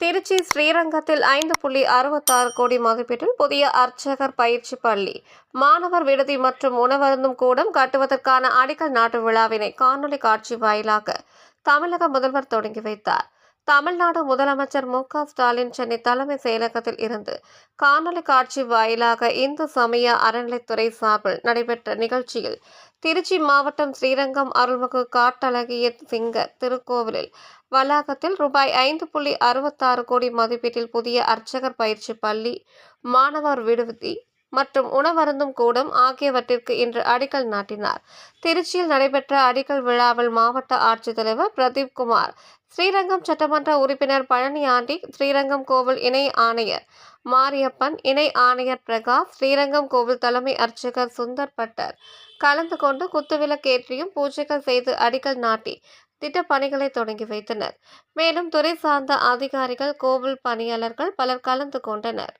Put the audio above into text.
திருச்சி ஸ்ரீரங்கத்தில் ஐந்து புள்ளி அறுபத்தாறு கோடி மதிப்பீட்டில் புதிய அர்ச்சகர் பயிற்சி பள்ளி. மாணவர் விடுதி மற்றும் உணவருந்தும் கூடம் கட்டுவதற்கான அடிக்கல் நாட்டு விழாவினை காணொலி காட்சி வாயிலாக தமிழக முதல்வர் தொடங்கி வைத்தார். தமிழ்நாடு முதலமைச்சர் மு. க. ஸ்டாலின் சென்னை தலைமை செயலகத்தில் இருந்து காணொலி காட்சி வாயிலாக இந்து சமய அறநிலைத்துறை சார்பில் நடைபெற்ற நிகழ்ச்சியில் திருச்சி மாவட்டம் ஸ்ரீரங்கம் அருள்மிகு காட்டழகிய சிங்க திருக்கோவிலில் வளாகத்தில் ரூபாய் ஐந்து புள்ளி அறுபத்தாறு கோடி மதிப்பீட்டில் புதிய அர்ச்சகர் பயிற்சி பள்ளி மாணவர் விடுதி மற்றும் உணவருந்தும் கூடம் ஆகியவற்றிற்கு இன்று அடிக்கல் நாட்டினார். திருச்சியில் நடைபெற்ற அடிக்கல் விழாவில் மாவட்ட ஆட்சித்தலைவர் பிரதீப் குமார் ஸ்ரீரங்கம் சட்டமன்ற உறுப்பினர் பழனி ஆண்டி ஸ்ரீரங்கம் கோவில் இணை ஆணையர் மாரியப்பன் இணை ஆணையர் பிரகாஷ் ஸ்ரீரங்கம் கோவில் தலைமை அர்ச்சகர் சுந்தர் பட்டர். கலந்து கொண்டு குத்துவிளக்கேற்றியும் பூஜைகள் செய்து அடிக்கல் நாட்டி திட்ட பணிகளை தொடங்கி வைத்தனர். மேலும் துறை சார்ந்த அதிகாரிகள் கோவில் பணியாளர்கள் பலர் கலந்து கொண்டனர்.